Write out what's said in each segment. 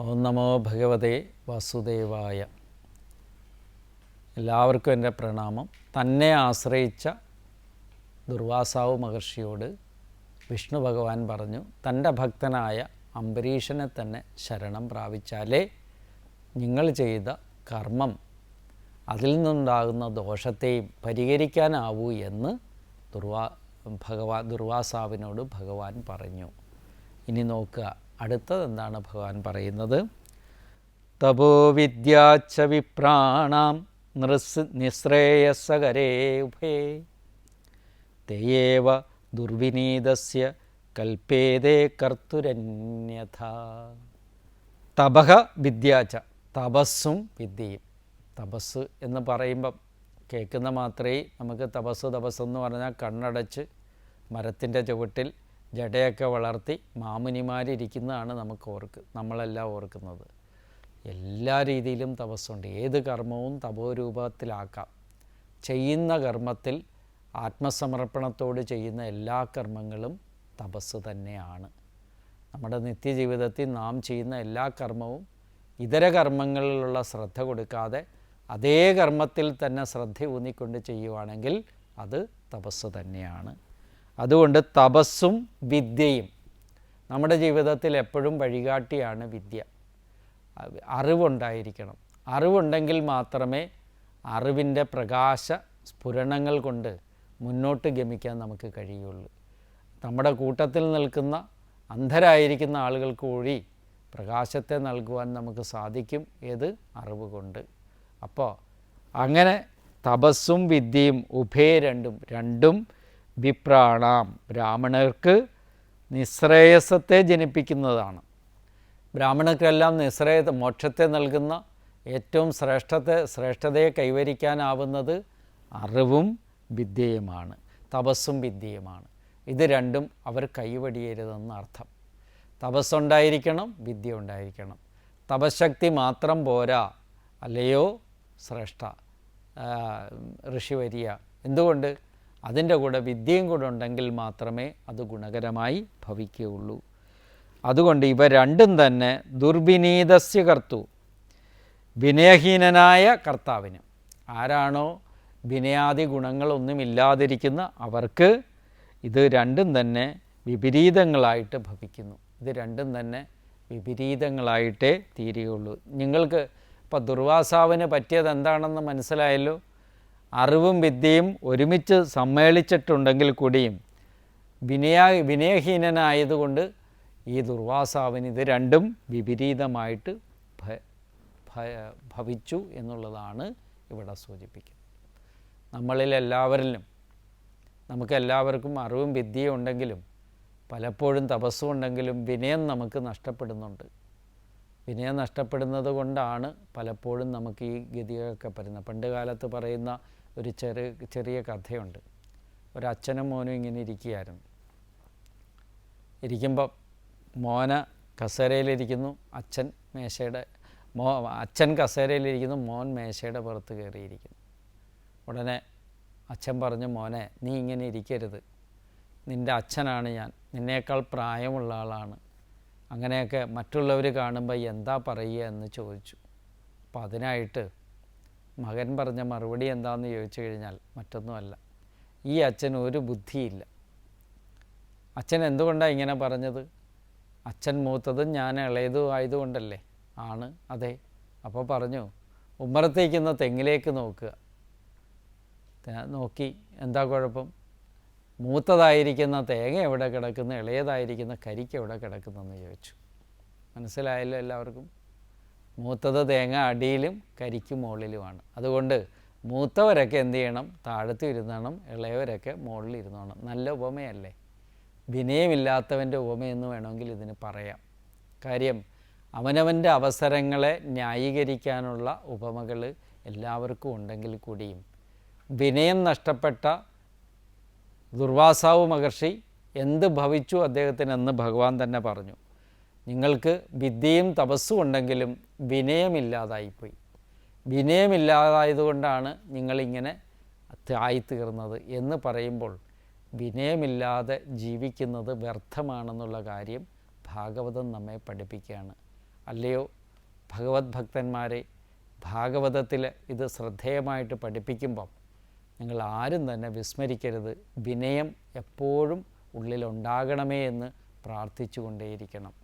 ഓം നമോ ഭഗവതേ വാസുദേവായ. എല്ലാവർക്കും എന്റെ പ്രണാമം. തന്നെ ആശ്രയിച്ച ദുർവാസാവ് മഹർഷിയോട് വിഷ്ണു ഭഗവാൻ പറഞ്ഞു തന്റെ ഭക്തനായ അംബരീഷനെ തന്നെ ശരണം പ്രാപിച്ചാലേ നിങ്ങൾ ചെയ്ത കർമ്മം അതിൽ നിന്നുണ്ടാകുന്ന ദോഷത്തെയും പരിഹരിക്കാനാവൂ എന്ന് ദുർവാ ഭഗവാൻ ദുർവാസാവിനോട് ഭഗവാൻ പറഞ്ഞു. ഇനി നോക്കുക അടുത്തത് എന്താണ് ഭഗവാൻ പറയുന്നത്? തപോ വിദ്യാച്ച വിപ്രാണാം നൃസ് നിശ്രേയസകരേ ഉഭേ. തേയേവ ദുർവിനീതസ്യ കൽപ്പേതേ കർത്തുരന്യഥ. തപഹ വിദ്യാച്ച തപസ്സും വിദ്യയും. തപസ് എന്ന് പറയുമ്പം കേൾക്കുന്ന മാത്രമേ നമുക്ക് തപസ് തപസ് എന്ന് പറഞ്ഞാൽ കണ്ണടച്ച് മരത്തിന്റെ ചുവട്ടിൽ ജടയൊക്കെ വളർത്തി മാമുനിമാരിരിക്കുന്നതാണ് നമുക്ക് ഓർക്ക് നമ്മളെല്ലാം ഓർക്കുന്നത്. എല്ലാ രീതിയിലും തപസ്സുണ്ട്. ഏത് കർമ്മവും തപോരൂപത്തിലാക്കാം ചെയ്യുന്ന കർമ്മത്തിൽ ആത്മസമർപ്പണത്തോട് ചെയ്യുന്ന എല്ലാ കർമ്മങ്ങളും തപസ് തന്നെയാണ്. നമ്മുടെ നിത്യജീവിതത്തിൽ നാം ചെയ്യുന്ന എല്ലാ കർമ്മവും ഇതര കർമ്മങ്ങളിലുള്ള ശ്രദ്ധ കൊടുക്കാതെ അതേ കർമ്മത്തിൽ തന്നെ ശ്രദ്ധ ഊന്നിക്കൊണ്ട് ചെയ്യുവാണെങ്കിൽ അത് തപസ് തന്നെയാണ്. അതുകൊണ്ട് തപസ്സും വിദ്യയും നമ്മുടെ ജീവിതത്തിൽ എപ്പോഴും വഴികാട്ടിയാണ് വിദ്യ. അറിവുണ്ടായിരിക്കണം. അറിവുണ്ടെങ്കിൽ മാത്രമേ അറിവിന്റെ പ്രകാശ സ്ഫുരണങ്ങൾ കൊണ്ട് മുന്നോട്ട് ഗമിക്കാൻ നമുക്ക് കഴിയുള്ളൂ. നമ്മുടെ കൂട്ടത്തിൽ നിൽക്കുന്ന അന്ധരായിരിക്കുന്ന ആളുകൾക്ക് കൂടി പ്രകാശത്തെ നൽകുവാൻ നമുക്ക് സാധിക്കും ഏത്? അറിവ് കൊണ്ട്. അപ്പോൾ അങ്ങനെ തപസ്സും വിദ്യയും ഉഭയ രണ്ടും രണ്ടും വിപ്രാണാം. ബ്രാഹ്മണർക്ക് നിശ്രേയസത്തെ ജനിപ്പിക്കുന്നതാണ്. ബ്രാഹ്മണർക്കെല്ലാം നിശ്രേയ മോക്ഷത്തെ നൽകുന്ന ഏറ്റവും ശ്രേഷ്ഠത്തെ ശ്രേഷ്ഠതയെ കൈവരിക്കാനാവുന്നത് അറിവും വിദ്യയുമാണ് തപസ്സും വിദ്യയുമാണ്. ഇത് രണ്ടും അവർ കൈവടിയരുതെന്ന് അർത്ഥം. തപസ്സുണ്ടായിരിക്കണം വിദ്യ ഉണ്ടായിരിക്കണം തപശക്തി മാത്രം പോരാ അല്ലയോ? ശ്രേഷ്ഠ ഋഷിവരിയ. എന്തുകൊണ്ട്? അതിന്റെ കൂടെ വിദ്യയും കൂടെ ഉണ്ടെങ്കിൽ മാത്രമേ അത് ഗുണകരമായി ഭവിക്കുകയുള്ളൂ. അതുകൊണ്ട് ഇവ രണ്ടും തന്നെ ദുർവിനീതസ്യ കർത്തു. വിനയഹീനനായ കർത്താവിന്. ആരാണോ വിനയാദി ഗുണങ്ങളൊന്നുമില്ലാതിരിക്കുന്ന അവർക്ക് ഇത് രണ്ടും തന്നെ വിപരീതങ്ങളായിട്ട് ഭവിക്കുന്നു. ഇത് രണ്ടും തന്നെ വിപരീതങ്ങളായിട്ടേ തീരുകയുള്ളൂ. നിങ്ങൾക്ക് ഇപ്പോൾ ദുർവാസാവിന് പറ്റിയത് എന്താണെന്ന് മനസ്സിലായല്ലോ? അറിവും വിദ്യയും ഒരുമിച്ച് സമ്മേളിച്ചിട്ടുണ്ടെങ്കിൽ കൂടിയും വിനയ വിനയഹീനനായതുകൊണ്ട് ഈ ദുർവാസാവിന് ഇത് രണ്ടും വിപരീതമായിട്ട് ഭവിച്ചു എന്നുള്ളതാണ് ഇവിടെ സൂചിപ്പിക്കുന്നത്. നമ്മളിൽ എല്ലാവരിലും നമുക്കെല്ലാവർക്കും അറിവും വിദ്യയും ഉണ്ടെങ്കിലും പലപ്പോഴും തപസ്സും ഉണ്ടെങ്കിലും വിനയം നമുക്ക് നഷ്ടപ്പെടുന്നുണ്ട്. വിനയം നഷ്ടപ്പെടുന്നത് കൊണ്ടാണ് പലപ്പോഴും നമുക്ക് ഈ ഗതികളൊക്കെ പറയുന്നത് പണ്ട് കാലത്ത് പറയുന്ന ഒരു ചെറു ചെറിയ കഥയുണ്ട്. ഒരച്ഛനും മോനും ഇങ്ങനെ ഇരിക്കുകയായിരുന്നു. ഇരിക്കുമ്പോൾ മോന കസേരയിലിരിക്കുന്നു അച്ഛൻ മേശയുടെ മോ അച്ഛൻ കസേരയിലിരിക്കുന്നു മോൻ മേശയുടെ പുറത്ത് കയറിയിരിക്കുന്നു. ഉടനെ അച്ഛൻ പറഞ്ഞു മോനെ നീ ഇങ്ങനെ ഇരിക്കരുത്. നിന്റെ അച്ഛനാണ് ഞാൻ. നിന്നേക്കാൾ പ്രായമുള്ള ആളാണ്. അങ്ങനെയൊക്കെ മറ്റുള്ളവർ കാണുമ്പോൾ എന്താ പറയുക എന്ന് ചോദിച്ചു. അപ്പോൾ അതിനായിട്ട് മകൻ പറഞ്ഞ മറുപടി എന്താണെന്ന് ചോദിച്ചു കഴിഞ്ഞാൽ മറ്റൊന്നുമല്ല. ഈ അച്ഛന് ഒരു ബുദ്ധിയില്ല. അച്ഛൻ എന്തുകൊണ്ടാണ് ഇങ്ങനെ പറഞ്ഞത്? അച്ഛൻ മൂത്തതും ഞാൻ ഇളയതും ആയതുകൊണ്ടല്ലേ? ആണ് അതെ. അപ്പോൾ പറഞ്ഞു ഉമ്മറത്തേക്കുന്ന തെങ്ങിലേക്ക് നോക്കുക. നോക്കി. എന്താ കുഴപ്പം? മൂത്തതായിരിക്കുന്ന തേങ്ങ എവിടെ കിടക്കുന്നു? ഇളയതായിരിക്കുന്ന കരിക്ക് എവിടെ കിടക്കുന്നെന്ന് ചോദിച്ചു. മനസ്സിലായല്ലോ എല്ലാവർക്കും? മൂത്തത് തേങ്ങ അടിയിലും കരിക്ക് മുകളിലുമാണ്. അതുകൊണ്ട് മൂത്തവരൊക്കെ എന്ത് ചെയ്യണം? താഴത്ത് ഇരുന്നണം ഇളയവരൊക്കെ മുകളിൽ ഇരുന്നോണം. നല്ല ഉപമയല്ലേ? വിനയമില്ലാത്തവന്റെ ഉപമയെന്ന് വേണമെങ്കിൽ ഇതിന് പറയാം. കാര്യം അവനവന്റെ അവസരങ്ങളെ ന്യായീകരിക്കാനുള്ള ഉപമകൾ എല്ലാവർക്കും ഉണ്ടെങ്കിൽ കൂടിയും വിനയം നഷ്ടപ്പെട്ട ദുർവാസാവ് മഹർഷി എന്ത് ഭവിച്ചു അദ്ദേഹത്തിനെന്ന് ഭഗവാൻ തന്നെ പറഞ്ഞു. നിങ്ങൾക്ക് വിദ്യയും തപസ്സും ഉണ്ടെങ്കിലും വിനയമില്ലാതായിപ്പോയി. വിനയമില്ലാതായതുകൊണ്ടാണ് നിങ്ങളിങ്ങനെ ആയിത്തീർന്നത് എന്ന് പറയുമ്പോൾ വിനയമില്ലാതെ ജീവിക്കുന്നത് വ്യർത്ഥമാണെന്നുള്ള കാര്യം ഭാഗവതം നമ്മെ പഠിപ്പിക്കുകയാണ്. അല്ലയോ? ഭഗവത് ഭക്തന്മാരെ ഭാഗവതത്തിൽ ഇത് ശ്രദ്ധേയമായിട്ട് പഠിപ്പിക്കുമ്പം നിങ്ങൾ ആരും തന്നെ വിസ്മരിക്കരുത്. വിനയം എപ്പോഴും ഉള്ളിലുണ്ടാകണമേ എന്ന് പ്രാർത്ഥിച്ചുകൊണ്ടേയിരിക്കണം.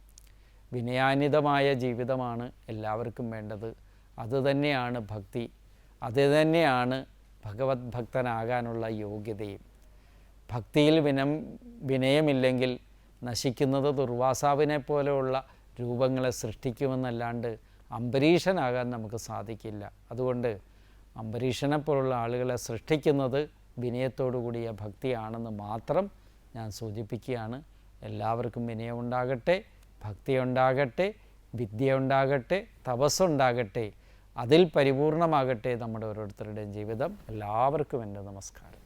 വിനയാന്വിതമായ ജീവിതമാണ് എല്ലാവർക്കും വേണ്ടത്. അതുതന്നെയാണ് ഭക്തി. അത് തന്നെയാണ് ഭഗവത് ഭക്തനാകാനുള്ള യോഗ്യതയും. ഭക്തിയിൽ വിനം വിനയമില്ലെങ്കിൽ നശിക്കുന്നത് ദുർവാസാവിനെ പോലെയുള്ള രൂപങ്ങളെ സൃഷ്ടിക്കുമെന്നല്ലാണ്ട് അംബരീഷനാകാൻ നമുക്ക് സാധിക്കില്ല. അതുകൊണ്ട് അംബരീഷനെ പോലുള്ള ആളുകളെ സൃഷ്ടിക്കുന്നത് വിനയത്തോടു കൂടിയ ഭക്തിയാണെന്ന് മാത്രം ഞാൻ സൂചിപ്പിക്കുകയാണ്. എല്ലാവർക്കും വിനയമുണ്ടാകട്ടെ. ഭക്തിയുണ്ടാകട്ടെ വിദ്യ ഉണ്ടാകട്ടെ തപസ്സുണ്ടാകട്ടെ അതിൽ പരിപൂർണമാകട്ടെ നമ്മുടെ ഓരോരുത്തരുടെയും ജീവിതം. എല്ലാവർക്കും എന്റെ നമസ്കാരം.